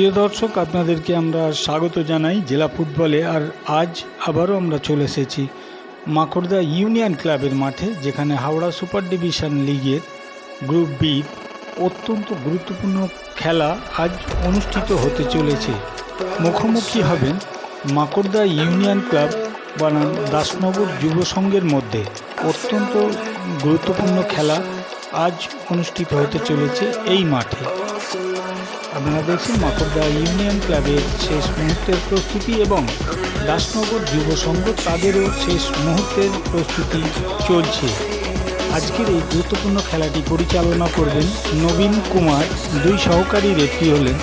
প্রিয় দর্শক, আপনাদেরকে আমরা স্বাগত জানাই জেলা ফুটবলে। আর আজ আবারও আমরা চলে এসেছি মাকড়দা ইউনিয়ন ক্লাবের মাঠে, যেখানে হাওড়া সুপার ডিভিশন লিগের গ্রুপ বি অত্যন্ত গুরুত্বপূর্ণ খেলা আজ অনুষ্ঠিত হতে চলেছে। মুখোমুখি হবেন মাকড়দা ইউনিয়ন ক্লাব বনাম দাসনগর যুব সংঘের মধ্যে। অত্যন্ত গুরুত্বপূর্ণ খেলা আজ অনুষ্ঠিত হতে চলেছে এই মাঠে। আপনারা দেখছেন মাকড়দা ইউনিয়ন ক্লাবের শেষ মুহূর্তের প্রস্তুতি এবং দাসনগর যুব সংঘ তাদেরও শেষ মুহূর্তের প্রস্তুতি চলছে। আজকের এই গুরুত্বপূর্ণ খেলাটি পরিচালনা করবেন নবীন কুমার, দুই সহকারী রেফরি হলেন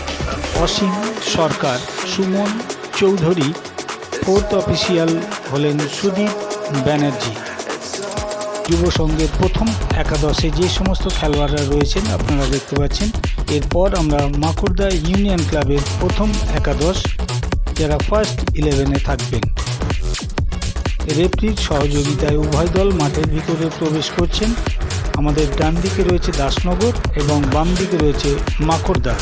অসীম সরকার, সুমন চৌধুরী, ফোর্থ অফিসিয়াল হলেন সুদীপ ব্যানার্জি। যুব সংঘের প্রথম একাদশে যে সমস্ত খেলোয়াড়রা রয়েছেন, আপনারা দেখতে পাচ্ছেন এরপর আমরা মাকুড়দা ইউনিয়ন ক্লাবের প্রথম একাদশ, যারা ফার্স্ট ইলেভেনে থাকবেন। রেফরির সহযোগিতায় উভয় দল মাঠের ভিতরে প্রবেশ করছেন। আমাদের ডান দিকে রয়েছে দাসনগর এবং বাম দিকে রয়েছে মাকড়দা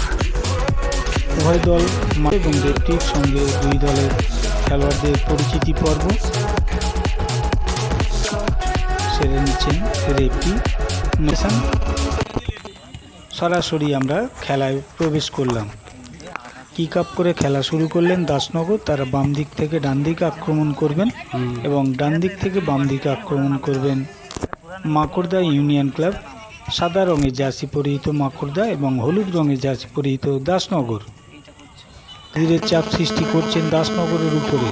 উভয় দল মাঠ এবং রেফরির সঙ্গে দুই দলের খেলোয়াড়দের পরিচিতি পর্ব। সেরে নিচ্ছেন রেফটি নেশন সরাসরি আমরা খেলায় প্রবেশ করলাম। কিক আপ করে খেলা শুরু করলেন দাসনগর, তারা বাম দিক থেকে ডান দিকে আক্রমণ করবেন এবং ডান দিক থেকে বাম দিকে আক্রমণ করবেন মাকড়দা ইউনিয়ন ক্লাব। সাদা রঙের জার্সি পরিহিত মাকড়দা এবং হলুদ রঙের জার্সি পরিহিত দাসনগর। ধীরে চাপ সৃষ্টি করছেন দাসনগরের উপরে।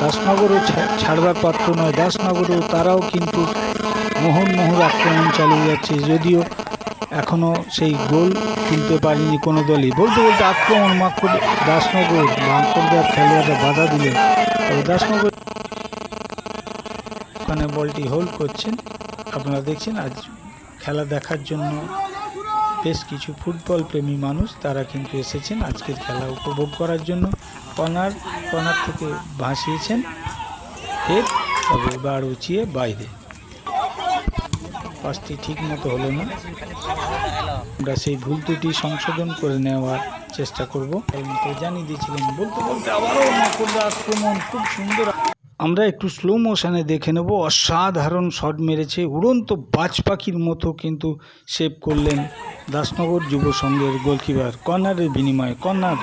দাসনগরও ছাড়বার পাত্র নয়, দাসনগরও তারাও কিন্তু মোহন মোহর আক্রমণ চালিয়ে যাচ্ছে। যদিও এখনও সেই গোল তুলতে পারেনি কোনো দলই। বলতে বলতে আক্রমণ মাকড় দাসনগর মাকড়দার খেলোয়াড়রা বাধা দিলেন। তবে দাসনগর ওখানে বলটি হোল্ড করছেন। আপনারা দেখছেন, আজ খেলা দেখার জন্য বেশ কিছু ফুটবল প্রেমী মানুষ তারা কিন্তু এসেছেন আজকের খেলা উপভোগ করার জন্য। কর্নার কনার থেকে ভাসিয়েছেন। ফের তবে বার উঁচিয়ে বাইরে। পাঁচটি ঠিক মতো হলো না। আমরা সেই ভুল ত্রুটি সংশোধন করে নেওয়ার চেষ্টা করব। তো জানিয়ে দিয়েছিলেন, বলতে বলতে আবারও আক্রমণ খুব সুন্দর। আমরা একটু স্লো মোশনে দেখে নেব। অসাধারণ শট মেরেছে, উড়ন্ত বাজ পাখির মতো কিন্তু সেভ করলেন দাসনগর যুব সংঘের গোলকিপার কর্নারের বিনিময়ে। কর্নার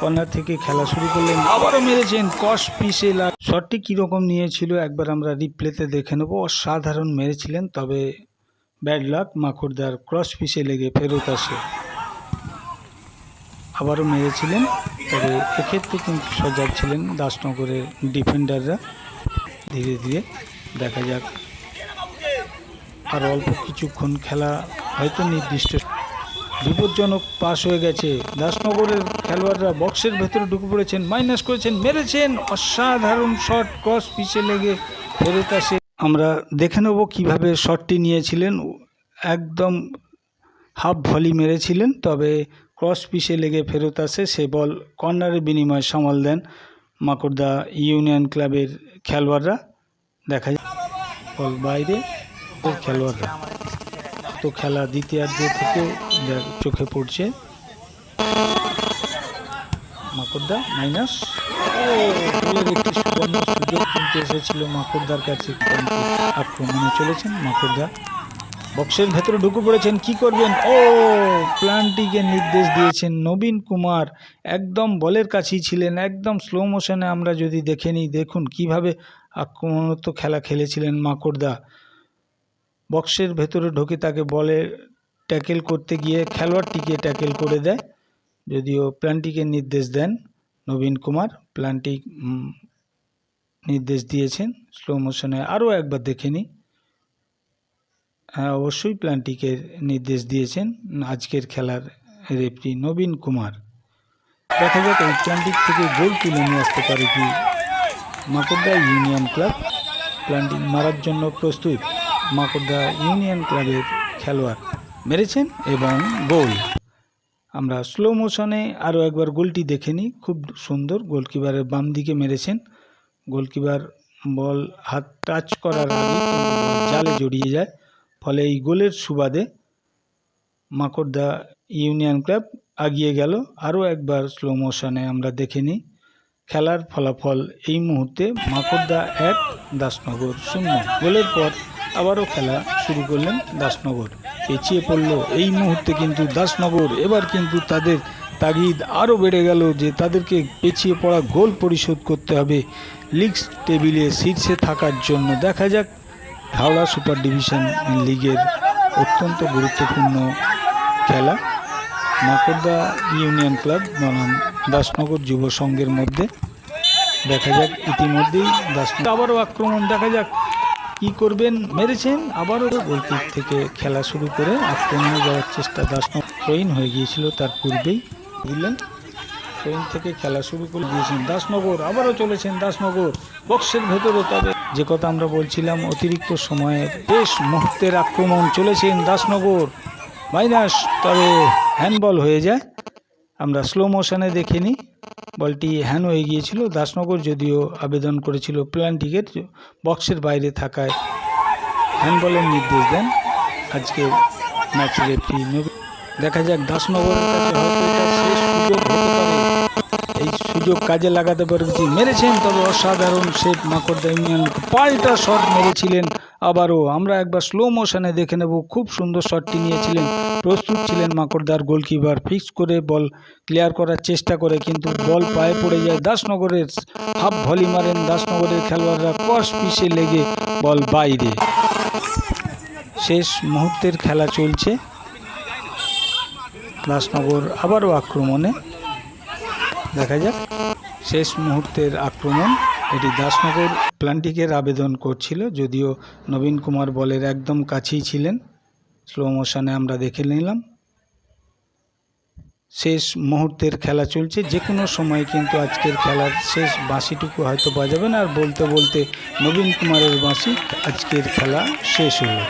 কর্নার থেকে খেলা শুরু করলেন, আবারও মেরেছেন কস পিসে শটটি কীরকম নিয়েছিল একবার আমরা রিপ্লেতে দেখে নেব। অসাধারণ মেরেছিলেন, তবে ব্যাড লাক মাকুড়দার ক্রস পিসে লেগে ফেরত আসে। আবারও মেরেছিলেন, তবে এক্ষেত্রে কিন্তু সজাগ ছিলেন দাসনগরের ডিফেন্ডাররা। ধীরে ধীরে দেখা যাক। আর অল্প কিছুক্ষণ খেলা হয়তো নির্দিষ্ট। বিপজ্জনক পাস হয়ে গেছে। দাসনগরের খেলোয়াড়রা বক্সের ভেতরে ঢুকে পড়েছেন মাইনাস করেছেন, মেরেছেন। অসাধারণ শট ক্রস পিছে লেগে ফেরত আসে। আমরা দেখে নেব কীভাবে শটটি নিয়েছিলেন। একদম হাফ ভলি মেরেছিলেন, তবে ক্রস পিসে লেগে ফেরত আসে সে বল কর্নারের বিনিময়ে সামাল দেন মাকড়দা ইউনিয়ন ক্লাবের খেলোয়াড়রা। দেখা যায় বল বাইরে খেলোয়াড়রা। তো খেলা দ্বিতীয়ার্ধ থেকে চোখে পড়ছে। মাকড়দা মাইনাস। ও গোলের একটি সুবর্ণ সুযোগ কিন্তু এসেছিল মাকড়দার কাছে আক্রমণে চলেছেন মাকড়দা বক্সের ভেতরে ঢুকে পড়েছেন, কি করবেন? ও, প্ল্যানটিকে নির্দেশ দিয়েছেন নবীন কুমার। একদম বলের কাছেই ছিলেন, একদম স্লো মোশনে আমরা যদি দেখে নিই, দেখুন কীভাবে আক্রমণত খেলা খেলেছিলেন মাকড়দা বক্সের ভেতরে ঢুকে তাকে বলে ট্যাকেল করতে গিয়ে খেলোয়াড়টিকে ট্যাকেল করে দেয়, যদিও প্ল্যানটিকে নির্দেশ দেন। নবীন কুমার। প্ল্যানটি নির্দেশ দিয়েছেন। স্লো মোশনে আরও একবার দেখে নিই। হ্যাঁ অবশ্যই প্ল্যানটিকে নির্দেশ দিয়েছেন আজকের খেলার রেফরি নবীন কুমার। দেখা যাক এই প্ল্যান্টিক থেকে গোল তুলে নিয়ে আসতে পারে কি মাকড়দা ইউনিয়ন ক্লাব। প্ল্যান্টিং মারার জন্য প্রস্তুত মাকড়দা ইউনিয়ন ক্লাবের খেলোয়াড়। মেরেছেন এবং গোল। আমরা স্লো মোশনে আরও একবার গোলটি দেখে নিই। খুব সুন্দর গোলকিপারের বাম দিকে মেরেছেন। গোলকিপার বল হাত টাচ করার আগে জালে জড়িয়ে যায়। ফলে এই গোলের সুবাদে মাকড়দা ইউনিয়ন ক্লাব আগিয়ে গেল। আরও একবার স্লো মোশনে আমরা দেখে নিই। খেলার ফলাফল এই মুহূর্তে মাকড়দা এক, দাসনগর শূন্য। গোলের পর আবারও খেলা শুরু করলেন দাসনগর। পেছিয়ে পড়ল। এই মুহূর্তে কিন্তু দাসনগর, এবার কিন্তু তাদের তাগিদ আরও বেড়ে গেল যে তাদেরকে পেছিয়ে পড়া গোল পরিশোধ করতে হবে লিগ টেবিলে শীর্ষে থাকার জন্য। দেখা যাক, হাওড়া সুপার ডিভিশন লিগের অত্যন্ত গুরুত্বপূর্ণ খেলা। মাকড়দা ইউনিয়ন ক্লাব বনাম দাসনগর যুব সংঘের মধ্যে। দেখা যাক, ইতিমধ্যেই দাসনগর আবারও আক্রমণ। দেখা যাক কি করবেন মেরেছেন? আবারও গোলকিক থেকে খেলা শুরু করে আক্রমণে যাওয়ার চেষ্টা দাসনগর ট্রেন হয়ে গিয়েছিল তার পূর্বেই। বুঝলেন? ট্রেন থেকে খেলা শুরু করে দিয়েছেন দাসনগর আবারও চলেছেন দাসনগর বক্সের ভেতরে তবে যে কথা আমরা বলছিলাম, অতিরিক্ত সময়ে বেশ মুহূর্তের আক্রমণ চলেছেন দাসনগর মাইনাস তবে হ্যান্ডবল হয়ে যায়। আমরা স্লো মোশনে দেখে নিই বলটি হ্যান হয়ে গিয়েছিল। দাসনগর যদিও আবেদন করেছিল প্ল্যান টিকেট বক্সের বাইরে থাকায়। হ্যান হ্যান্ডবলের নির্দেশ দেন। আজকে ম্যাচ রেফারি দেখা যাক পারে। এই সুযোগ কাজে লাগাতে পেরেছি মেরেছেন, তবে অসাধারণ সেট মাকড়দা ইউনিয়ন পাল্টা শট মেরেছিলেন আবারও। আমরা একবার স্লো মোশনে দেখে নেব। খুব সুন্দর শটটি নিয়েছিলেন। প্রস্তুত ছিলেন মাকড়দার গোলকিপার। ফিক্স করে বল ক্লিয়ার করার চেষ্টা করে, কিন্তু বল পায়ে পড়ে যায় দাসনগরের হাফ ভলি মারেন দাসনগরের খেলোয়াড়রা কস পিসে লেগে বল বাইরে। শেষ মুহূর্তের খেলা চলছে। দাসনগর আবারও আক্রমণে। দেখা যাক। শেষ মুহূর্তের আক্রমণ। এটি দাসনগর প্লান্টিকের আবেদন করছিল, যদিও নবীন কুমার বলের একদম কাছেই ছিলেন। স্লো মোশনে আমরা দেখে নিলাম। শেষ মুহূর্তের খেলা চলছে। যে কোনো সময় কিন্তু আজকের খেলার শেষ বাঁশিটুকু হয়তো বাজাবেন আর বলতে বলতে নবীন কুমারের বাঁশি আজকের খেলা শেষ হলো।